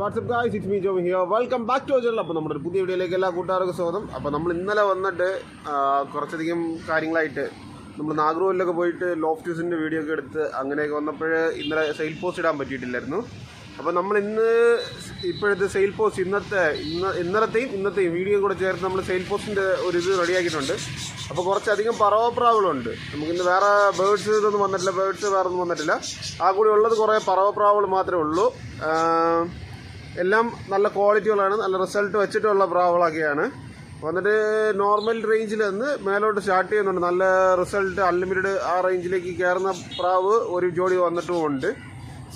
What's up guys it's me Jo here welcome back to channel അപ്പോൾ നമ്മുടെ പുതിയ വീഡിയോയിലേക്ക് എല്ലാ കൂട്ടുകാർക്കും സ്വാഗതം. അപ്പോൾ നമ്മൾ ഇന്നലെ വന്നിട്ട് കുറച്ചധികം കാര്യങ്ങളായിട്ട് നമ്മൾ നാഗർകോവിലൊക്കെ പോയിട്ട് ലോഫ് ട്യൂസിന്റെ വീഡിയോ ഒക്കെ എടുത്ത് അങ്ങനെയൊക്കെ വന്നപ്പോൾ ഇന്നലെ സെയിൽ പോസ്റ്റ് ഇടാൻ പറ്റിയിട്ടില്ലായിരുന്നു. അപ്പോൾ നമ്മൾ ഇന്ന് ഇപ്പോഴത്തെ സെയിൽ പോസ്റ്റ് ഇന്നത്തെ ഇന്ന് ഇന്നലത്തെയും ഇന്നത്തെയും വീഡിയോ കൂടെ ചേർത്ത് നമ്മൾ സെയിൽ പോസ്റ്റിന്റെ ഒരു ഇത് റെഡിയാക്കിയിട്ടുണ്ട് അപ്പോൾ കുറച്ചധികം പറവപ്രാവുകളുണ്ട്. നമുക്കിന്ന് വേറെ ബേഡ്സ് ഇതൊന്നും വന്നിട്ടില്ല ബേഡ്സ് വേറെ ഒന്നും വന്നിട്ടില്ല. ആ കൂടി ഉള്ളത് കുറേ പറവപ്രാവുകൾ മാത്രമേ ഉള്ളൂ. എല്ലാം നല്ല ക്വാളിറ്റികളാണ് നല്ല റിസൾട്ട് വെച്ചിട്ടുള്ള പ്രാവുകളൊക്കെയാണ്. വന്നിട്ട് നോർമൽ റേഞ്ചിൽ നിന്ന് മേലോട്ട് സ്റ്റാർട്ട് ചെയ്യുന്നുണ്ട്. നല്ല റിസൾട്ട് അൺലിമിറ്റഡ് ആ റേഞ്ചിലേക്ക് കയറുന്ന പ്രാവ് ഒരു ജോഡി വന്നിട്ടുമുണ്ട്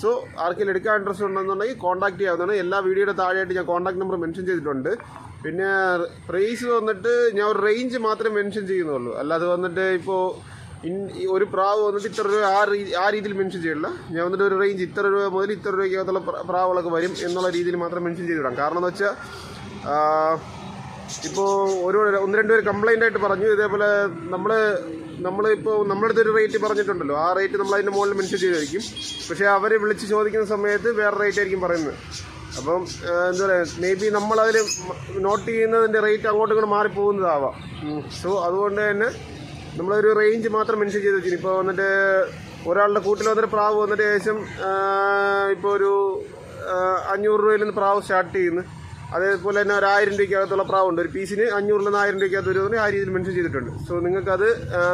സോ ആർക്കെങ്കിലും എടുക്കാൻ ഇൻട്രസ്റ്റ് ഉണ്ടെന്നുണ്ടെങ്കിൽ കോൺടാക്ട് ചെയ്യാവുന്നതാണ്. എല്ലാ വീഡിയോയുടെ താഴെയായിട്ട് ഞാൻ കോൺടാക്ട് നമ്പർ മെൻഷൻ ചെയ്തിട്ടുണ്ട്. പിന്നെ പ്രൈസ് വന്നിട്ട് ഞാൻ ഒരു റേഞ്ച് മാത്രമേ മെൻഷൻ ചെയ്യുന്നുള്ളൂ. അല്ലാതെ വന്നിട്ട് ഇപ്പോൾ ഒരു പ്രാവ് വന്നിട്ട് ഇത്ര രൂപ ആ രീതി ആ രീതിയിൽ മെൻഷൻ ചെയ്യില്ല. ഞാൻ വന്നിട്ട് ഒരു റേഞ്ച് ഇത്ര രൂപ മുതൽ ഇത്ര രൂപയ്ക്കകത്തുള്ള പ്ര- പ്രാവുകളൊക്കെ വരും എന്നുള്ള രീതിയിൽ മാത്രം മെൻഷൻ ചെയ്തിടാം കാരണം എന്ന് വെച്ചാൽ ഇപ്പോൾ ഒരു ഒന്ന് രണ്ട് പേര് കംപ്ലൈന്റ് ആയിട്ട് പറഞ്ഞു. ഇതേപോലെ നമ്മൾ നമ്മളിപ്പോൾ നമ്മുടെ അടുത്ത് ഒരു റേറ്റ് പറഞ്ഞിട്ടുണ്ടല്ലോ. ആ റേറ്റ് നമ്മൾ അതിന്റെ മുകളിൽ മെൻഷൻ ചെയ്തായിരിക്കും. പക്ഷേ അവർ വിളിച്ച് ചോദിക്കുന്ന സമയത്ത് വേറെ റേറ്റ് ആയിരിക്കും പറയുന്നത്. അപ്പം എന്താ പറയുക മേ ബി നമ്മളതിൽ നോട്ട് ചെയ്യുന്നതിന്റെ റേറ്റ് അങ്ങോട്ടും ഇങ്ങോട്ട് മാറിപ്പോകുന്നതാവാം. സോ അതുകൊണ്ട് തന്നെ നമ്മളൊരു റേഞ്ച് മാത്രം മെൻഷൻ ചെയ്ത് വെച്ചിരുന്നു ഇപ്പോൾ വന്നിട്ട് ഒരാളുടെ കൂട്ടിൽ വന്നിട്ട് പ്രാവ് വന്നിട്ട് ഏകദേശം ഇപ്പോൾ ഒരു അഞ്ഞൂറ് രൂപയിൽ നിന്ന് പ്രാവ് സ്റ്റാർട്ട് ചെയ്യുന്നു. അതേപോലെ തന്നെ ഒരു ആയിരം രൂപയ്ക്കകത്തുള്ള പ്രാവുണ്ട്. ഒരു പീസിന് അഞ്ഞൂറിൽ നിന്ന് ആയിരം രൂപയ്ക്കകത്ത് വരുമെന്ന് ആ രീതിയിൽ മെൻഷൻ ചെയ്തിട്ടുണ്ട്. സോ നിങ്ങൾക്കത്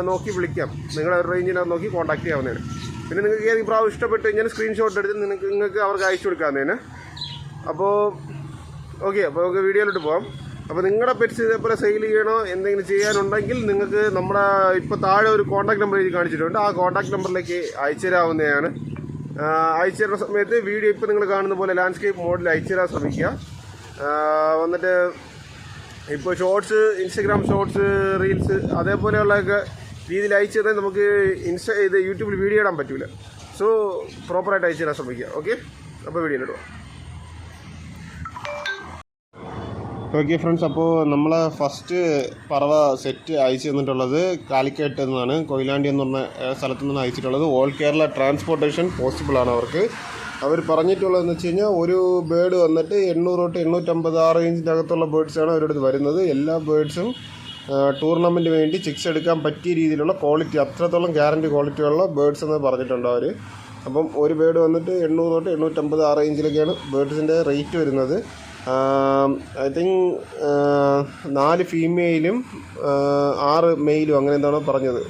നോക്കി വിളിക്കാം. നിങ്ങളുടെ റേഞ്ചിനകത്ത് നോക്കി കോൺടാക്ട് ചെയ്യാവുന്നതാണ്. പിന്നെ നിങ്ങൾക്ക് ഏത് പ്രാവ് ഇഷ്ടപ്പെട്ട് കഴിഞ്ഞാൽ സ്ക്രീൻഷോട്ട് എടുത്ത് നിങ്ങൾക്ക് നിങ്ങൾക്ക് അവർക്ക് അയച്ചു കൊടുക്കാവുന്നതിന് അപ്പോൾ ഓക്കെ അപ്പോൾ നമുക്ക് വീഡിയോയിലോട്ട് പോകാം അപ്പോൾ നിങ്ങളുടെ പെറ്റ്സ് ഇതേപോലെ സെയിൽ ചെയ്യണോ? എന്തെങ്കിലും ചെയ്യാനുണ്ടെങ്കിൽ നിങ്ങൾക്ക് നമ്മുടെ ഇപ്പോൾ താഴെ ഒരു കോൺടാക്ട് നമ്പർ എഴുതി കാണിച്ചിട്ടുണ്ട്. ആ കോൺടാക്ട് നമ്പറിലേക്ക് അയച്ചു തരാവുന്നതാണ്. അയച്ചു തരുന്ന സമയത്ത് വീഡിയോ ഇപ്പോൾ നിങ്ങൾ കാണുന്ന പോലെ ലാൻഡ്സ്കേപ്പ് മോഡിൽ അയച്ചു തരാൻ ശ്രമിക്കുക. വന്നിട്ട് ഇപ്പോൾ ഷോർട്സ് ഇൻസ്റ്റഗ്രാം ഷോർട്സ് റീൽസ് അതേപോലെയുള്ളതൊക്കെ രീതിയിൽ അയച്ചു തരാൻ നമുക്ക് ഇൻസ്റ്റ ഇത് യൂട്യൂബിൽ വീഡിയോ ഇടാൻ പറ്റില്ല സോ പ്രോപ്പറായിട്ട് അയച്ചു തരാൻ ശ്രമിക്കുക. ഓക്കെ അപ്പോൾ വീഡിയോ ഇടുക ഓക്കെ ഫ്രണ്ട്സ് അപ്പോൾ നമ്മൾ ഫസ്റ്റ് പറവ സെറ്റ് അയച്ചു തന്നിട്ടുള്ളത് കാലിക്കറ്റ് എന്നാണ്. കൊയിലാണ്ടി എന്ന് പറഞ്ഞ സ്ഥലത്തു സ്ഥലത്ത് നിന്ന് അയച്ചിട്ടുള്ളത്. ഓൾ കേരള ട്രാൻസ്പോർട്ടേഷൻ പോസിബിൾ ആണ് അവർക്ക്. അവർ പറഞ്ഞിട്ടുള്ളതെന്ന് വെച്ച് കഴിഞ്ഞാൽ ഒരു ബേർഡ് വന്നിട്ട് എണ്ണൂറ് തൊട്ട് എണ്ണൂറ്റമ്പത് ആ ഇഞ്ചിന്റെ അകത്തുള്ള ബേർഡ്സാണ് അവരുടെ വരുന്നത്. എല്ലാ ബേർഡ്സും ടൂർണമെന്റ് വേണ്ടി ചിക്സ് എടുക്കാൻ പറ്റിയ രീതിയിലുള്ള ക്വാളിറ്റി അത്രത്തോളം ഗ്യാരണ്ടി ക്വാളിറ്റിയുള്ള ബേർഡ്സ് എന്ന് പറഞ്ഞിട്ടുണ്ട് അവർ അപ്പം ഒരു ബേർഡ് വന്നിട്ട് എണ്ണൂറ് തൊട്ട് എണ്ണൂറ്റമ്പത് ആ റേഞ്ചിലൊക്കെയാണ് ബേർഡ്സിന്റെ റേറ്റ് വരുന്നത്. ഐ തിങ്ക് നാല് ഫീമെയിലും ആറ് മെയിലും അങ്ങനെ എന്താണോ പറഞ്ഞത്.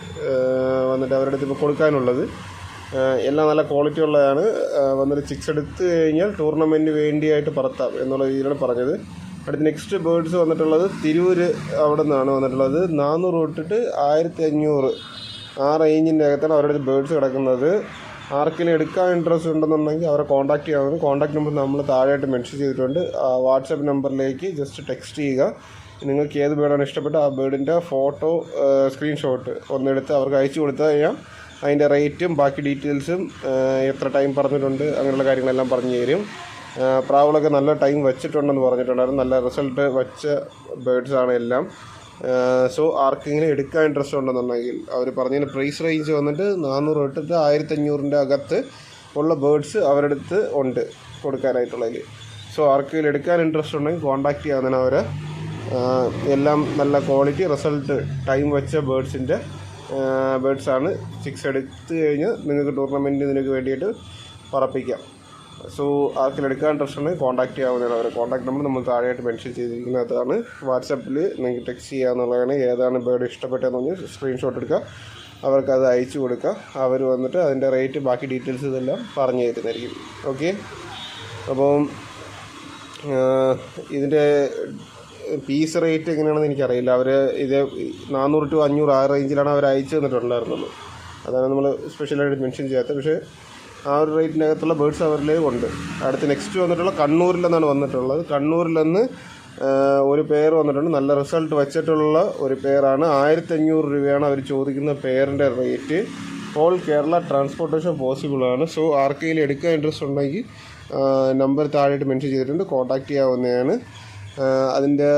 വന്നിട്ട് അവരുടെ അടുത്ത് ഇപ്പോൾ കൊടുക്കാനുള്ളത്. എല്ലാം നല്ല ക്വാളിറ്റി ഉള്ളതാണ്. വന്നിട്ട് ചിക്സ് എടുത്ത് കഴിഞ്ഞാൽ ടൂർണമെന്റ് വേണ്ടിയായിട്ട് പറത്താം എന്നുള്ള രീതിയിലാണ് പറഞ്ഞത്. അടുത്ത നെക്സ്റ്റ് ബേർഡ്സ് വന്നിട്ടുള്ളത് തിരൂര് അവിടെ നിന്നാണ് വന്നിട്ടുള്ളത്. നാനൂറ് തൊട്ടിട്ട് ആയിരത്തി അഞ്ഞൂറ്. ആ റേഞ്ചിന്റെ അകത്താണ് അവരുടെ ബേർഡ്സ് കിടക്കുന്നത്. ആർക്കെങ്കിലും എടുക്കാൻ ഇൻട്രസ്റ്റ് ഉണ്ടെന്നുണ്ടെങ്കിൽ അവരെ കോൺടാക്ട് ചെയ്യാവുന്ന കോൺടാക്ട് നമ്പർ നമ്മൾ താഴെയായിട്ട് മെൻഷൻ ചെയ്തിട്ടുണ്ട്. വാട്സപ്പ് നമ്പറിലേക്ക് ജസ്റ്റ് ടെക്സ്റ്റ് ചെയ്യുക. നിങ്ങൾക്ക് ഏത് ബേർഡാണ് ഇഷ്ടപ്പെട്ട ആ ബേർഡിന്റെ ഫോട്ടോ സ്ക്രീൻഷോട്ട് ഒന്നെടുത്ത് അവർക്ക് അയച്ചു കൊടുത്തു കഴിഞ്ഞാൽ അതിന്റെ റേറ്റും ബാക്കി ഡീറ്റെയിൽസും എത്ര ടൈം പറഞ്ഞിട്ടുണ്ട് അങ്ങനെയുള്ള കാര്യങ്ങളെല്ലാം പറഞ്ഞു തരും. പ്രാവളൊക്കെ നല്ല ടൈം വെച്ചിട്ടുണ്ടെന്ന് പറഞ്ഞിട്ടുണ്ടായിരുന്നു. നല്ല റിസൾട്ട് വെച്ച ബേർഡ്സ് ആണ് എല്ലാം. സോ ആർക്കെങ്കിലും എടുക്കാൻ ഇൻട്രസ്റ്റ് ഉണ്ടെന്നുണ്ടെങ്കിൽ അവർ പറഞ്ഞ പ്രൈസ് റേഞ്ച് വന്നിട്ട് നാനൂറ് തൊട്ടിട്ട് ആയിരത്തഞ്ഞൂറിന്റെ അകത്ത് ഉള്ള ബേർഡ്സ് അവരുടെ അടുത്ത് ഉണ്ട് കൊടുക്കാനായിട്ടുള്ളതിൽ സോ ആർക്കെങ്കിലും എടുക്കാൻ ഇൻട്രസ്റ്റ് ഉണ്ടെങ്കിൽ കോൺടാക്ട് ചെയ്യാവുന്നതിന് അവരെ. എല്ലാം നല്ല ക്വാളിറ്റി റിസൾട്ട് ടൈം വെച്ച ബേർഡ്സിന്റെ ബേർഡ്സാണ് ചിക്സ് എടുത്തു കഴിഞ്ഞ് നിങ്ങൾക്ക് ടൂർണമെന്റ് ഇതിനൊക്കെ വേണ്ടിയിട്ട് പറപ്പിക്കാം. സോ ആർക്കിൽ എടുക്കാൻ ഇൻട്രസ്റ്റ് ഉണ്ടെങ്കിൽ കോൺടാക്ട് ചെയ്യാവുന്നതാണ് അവരെ. കോൺടാക്ട് നമ്പർ നമ്മൾ താഴെയായിട്ട് മെൻഷൻ ചെയ്തിരിക്കുന്നതാണ്. വാട്സപ്പിൽ നിങ്ങൾക്ക് ടെക്സ്റ്റ് ചെയ്യാന്നുള്ളതാണ് ഏതാണ് ബേർഡ് ഇഷ്ടപ്പെട്ടതെന്ന് പറഞ്ഞ് സ്ക്രീൻഷോട്ട് എടുക്കുക. അവർക്ക് അത് അയച്ചു കൊടുക്കുക. അവർ വന്നിട്ട് അതിന്റെ റേറ്റ് ബാക്കി ഡീറ്റെയിൽസ് ഇതെല്ലാം പറഞ്ഞു തരുന്നതായിരിക്കും ഓക്കെ അപ്പം ഇതിന്റെ പീസ് റേറ്റ് എങ്ങനെയാണെന്ന് എനിക്കറിയില്ല. അവർ ഇത് നാനൂറ് ടു അഞ്ഞൂറ് ആ റേഞ്ചിലാണ് അവർ അയച്ചു തന്നിട്ടുണ്ടായിരുന്നുള്ളൂ. അതാണ് നമ്മൾ സ്പെഷ്യലായിട്ട് മെൻഷൻ ചെയ്യാത്തത്. പക്ഷേ ആ ഒരു റേറ്റിനകത്തുള്ള ബേർഡ്സ് അവരിലേ ഉണ്ട്. അടുത്ത് നെക്സ്റ്റ് വന്നിട്ടുള്ള കണ്ണൂരിൽ നിന്നാണ് വന്നിട്ടുള്ളത്. കണ്ണൂരിൽ നിന്ന് ഒരു പെയർ വന്നിട്ടുണ്ട്. നല്ല റിസൾട്ട് വെച്ചിട്ടുള്ള ഒരു പെയറാണ് ആയിരത്തഞ്ഞൂറ് രൂപയാണ് അവർ ചോദിക്കുന്ന പെയറിന്റെ rate. All Kerala transportation possible ആണ്. സോ ആർക്കെങ്കിലും എടുക്കാൻ ഇൻട്രസ്റ്റ് ഉണ്ടെങ്കിൽ നമ്പർ താഴെയായിട്ട് മെൻഷൻ ചെയ്തിട്ടുണ്ട്. കോൺടാക്റ്റ് ചെയ്യാവുന്നതാണ്. അതിന്റെ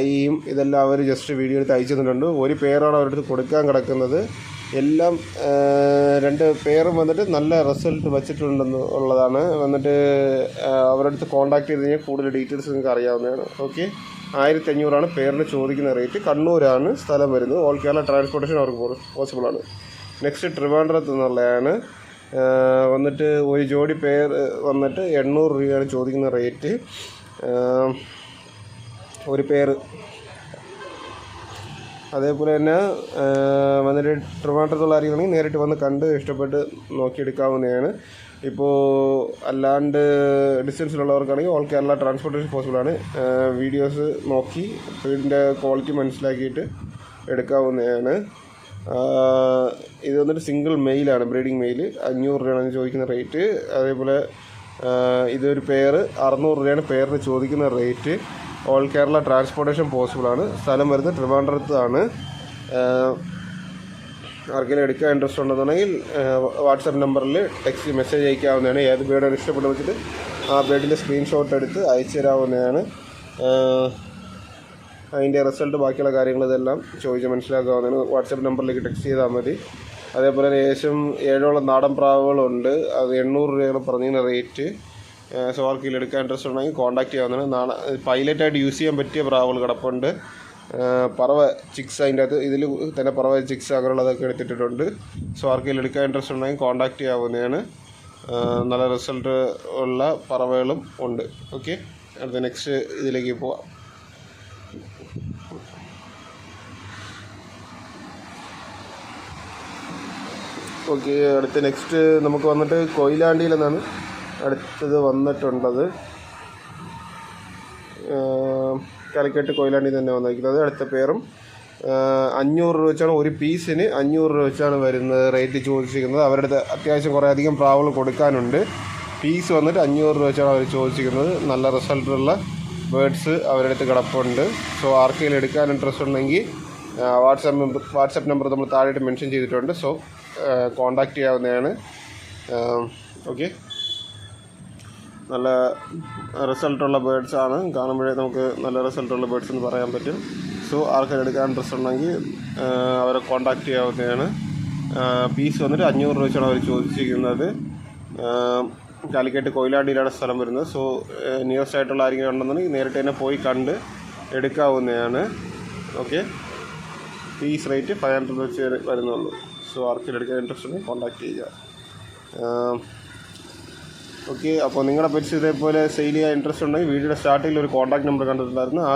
ഐയും ഇതെല്ലാം അവർ ജസ്റ്റ് വീഡിയോ എടുത്ത് അയച്ചു തന്നിട്ടുണ്ട്. ഒരു പേരാണ് അവരുടെ അടുത്ത് കൊടുക്കാൻ കിടക്കുന്നത്. എല്ലാം രണ്ട് പേരും വന്നിട്ട് നല്ല റിസൾട്ട് വച്ചിട്ടുണ്ടെന്ന് ഉള്ളതാണ്. വന്നിട്ട് അവരുടെ അടുത്ത് കോൺടാക്ട് ചെയ്ത് കഴിഞ്ഞാൽ കൂടുതൽ ഡീറ്റെയിൽസ് നിങ്ങൾക്ക് അറിയാവുന്നതാണ്. ഓക്കെ ആയിരത്തി അഞ്ഞൂറാണ് പേരിന് ചോദിക്കുന്ന റേറ്റ് കണ്ണൂരാണ് സ്ഥലം വരുന്നത്. ഓൾ കേരള ട്രാൻസ്പോർട്ടേഷൻ അവർക്ക് പോസിബിളാണ് നെക്സ്റ്റ് ട്രിവാൻഡ്രത്ത് എന്നുള്ളതാണ്. വന്നിട്ട് ഒരു ജോഡി പേർ വന്നിട്ട് എണ്ണൂറ് രൂപയാണ് ചോദിക്കുന്ന റേറ്റ് ഒരു പേര്. അതേപോലെ തന്നെ വന്നിട്ട് ട്രിവാൻഡ്രത്തുള്ള ആരെങ്കിലും നേരിട്ട് വന്ന് കണ്ട് ഇഷ്ടപ്പെട്ട് നോക്കിയെടുക്കാവുന്നതാണ്. ഇപ്പോൾ അല്ലാണ്ട് ഡിസ്റ്റൻസിലുള്ളവർക്കാണെങ്കിൽ ഓൾ കേരള ട്രാൻസ്പോർട്ടേഷൻ പോസിബിളാണ്. വീഡിയോസ് നോക്കി വീടിന്റെ ക്വാളിറ്റി മനസ്സിലാക്കിയിട്ട് എടുക്കാവുന്നതാണ്. ഇത് വന്നിട്ട് സിംഗിൾ മെയിലാണ് ബ്രീഡിംഗ് മെയിൽ അഞ്ഞൂറ് രൂപയാണ് ചോദിക്കുന്ന റേറ്റ്. അതേപോലെ ഇതൊരു പേര് അറുന്നൂറ് രൂപയാണ് പേരിന് ചോദിക്കുന്ന റേറ്റ്. ഓൾ കേരള ട്രാൻസ്പോർട്ടേഷൻ പോസിബിളാണ്. സ്ഥലം വരുന്നത് ട്രിവാൻഡ്രത്താണ്. ആർക്കെങ്കിലും എടുക്കാൻ ഇൻട്രസ്റ്റ് ഉണ്ടെന്നുണ്ടെങ്കിൽ വാട്സപ്പ് നമ്പറിൽ ടെക്സ്റ്റ് മെസ്സേജ് അയക്കാവുന്നതാണ്. ഏത് ബേഡാണ് ഇഷ്ടപ്പെട്ട് വെച്ചിട്ട് ആ ബേഡിന്റെ സ്ക്രീൻഷോട്ട് എടുത്ത് അയച്ചു തരാവുന്നതാണ്. അതിന്റെ റിസൾട്ട് ബാക്കിയുള്ള കാര്യങ്ങൾ ഇതെല്ലാം ചോദിച്ച് മനസ്സിലാക്കാവുന്നതാണ്. വാട്സപ്പ് നമ്പറിലേക്ക് ടെക്സ്റ്റ് ചെയ്താൽ മതി. അതേപോലെ ഏകദേശം ഏഴോളം നാടൻ പ്രാവുകളുണ്ട്. അത് എണ്ണൂറ് രൂപയാണ് പറഞ്ഞിരുന്ന റേറ്റ് സോ ആർക്കെങ്കിലും എടുക്കാൻ ഇൻട്രസ്റ്റ് ഉണ്ടെങ്കിൽ കോൺടാക്ട് ചെയ്യാവുന്നതാണ്. നാളെ പൈലറ്റായിട്ട് യൂസ് ചെയ്യാൻ പറ്റിയ പ്രാവുകൾ കിടപ്പുണ്ട്. പറവ ചിക്സ് അതിന്റെ അകത്ത് ഇതിൽ തന്നെ പറവ ചിക്സ് അങ്ങനെയുള്ളതൊക്കെ എടുത്തിട്ടുണ്ട് സോ ആർക്കെങ്കിലും എടുക്കാൻ ഇൻട്രസ്റ്റ് ഉണ്ടെങ്കിൽ കോൺടാക്ട് ചെയ്യാവുന്നതാണ്. നല്ല റിസൾട്ട് ഉള്ള പറവകളും ഉണ്ട്. ഓക്കെ അടുത്ത നെക്സ്റ്റ് ഇതിലേക്ക് പോവാം. ഓക്കെ അടുത്ത നെക്സ്റ്റ് നമുക്ക് വന്നിട്ട് കൊയിലാണ്ടിയിൽ നിന്നാണ് അടുത്തത് വന്നിട്ടുള്ളത് കാലിക്കറ്റ് കൊയിലാണ്ടി തന്നെ വന്നിരിക്കുന്നത്. അടുത്ത പേറും അഞ്ഞൂറ് രൂപ വെച്ചാണ് ഒരു പീസിന് അഞ്ഞൂറ് രൂപ വെച്ചാണ് വരുന്നത് റേറ്റ് ചോദിച്ചിരിക്കുന്നത്. അവരുടെ അത്യാവശ്യം കുറേ അധികം പ്രാവൾ കൊടുക്കാനുണ്ട്. പീസ് വന്നിട്ട് അഞ്ഞൂറ് രൂപ വെച്ചാണ് അവർ ചോദിച്ചിരിക്കുന്നത്. നല്ല റിസൾട്ടുള്ള ബേഡ്സ് അവരുടെ അടുത്ത് കിടപ്പുണ്ട്. സോ ആർക്കെങ്കിലും എടുക്കാൻ ഇൻട്രസ്റ്റ് ഉണ്ടെങ്കിൽ വാട്സാപ്പ് നമ്പർ വാട്സാപ്പ് നമ്പർ നമ്മൾ താഴെയായിട്ട് മെൻഷൻ ചെയ്തിട്ടുണ്ട്. സോ കോൺടാക്റ്റ് ചെയ്യാവുന്നതാണ്. ഓക്കെ. നല്ല റിസൾട്ടുള്ള ബേഡ്സ് ആണ് കാണുമ്പോഴേ നമുക്ക് നല്ല റിസൾട്ടുള്ള ബേഡ്സ് എന്ന് പറയാൻ പറ്റും. സോ ആൾക്കാർ എടുക്കാൻ ഇൻട്രസ്റ്റ് ഉണ്ടെങ്കിൽ അവരെ കോൺടാക്റ്റ് ചെയ്യാവുന്നതാണ്. പീസ് വന്നിട്ട് അഞ്ഞൂറ് രൂപ വെച്ചാണ് അവർ ചോദിച്ചിരിക്കുന്നത്. കാലിക്കറ്റ് കൊയിലാണ്ടിയിലാണ് സ്ഥലം വരുന്നത്. സോ നിയറസ്റ്റ് ആയിട്ടുള്ള ആരെങ്കിലും ഉണ്ടെന്നുണ്ടെങ്കിൽ നേരിട്ട് തന്നെ പോയി കണ്ട് എടുക്കാവുന്നതാണ്. Okay? Fees rate five hundred വെച്ച് വരുന്നുള്ളൂ. സോ ആർക്കെങ്കിലും എടുക്കാൻ ഇൻട്രസ്റ്റ് ഉണ്ടെങ്കിൽ കോണ്ടാക്ട് ചെയ്യുക. ഓക്കെ അപ്പോൾ നിങ്ങളുടെ പെറ്റ്സ് ഇതേപോലെ സെയിൽ ചെയ്യാൻ ഇൻട്രസ്റ്റ് ഉണ്ടെങ്കിൽ വീഡിയോയുടെ സ്റ്റാർട്ടിങ്ങിൽ ഒരു കോൺടാക്ട് നമ്പർ കണ്ടിട്ടുണ്ടായിരുന്നു ആ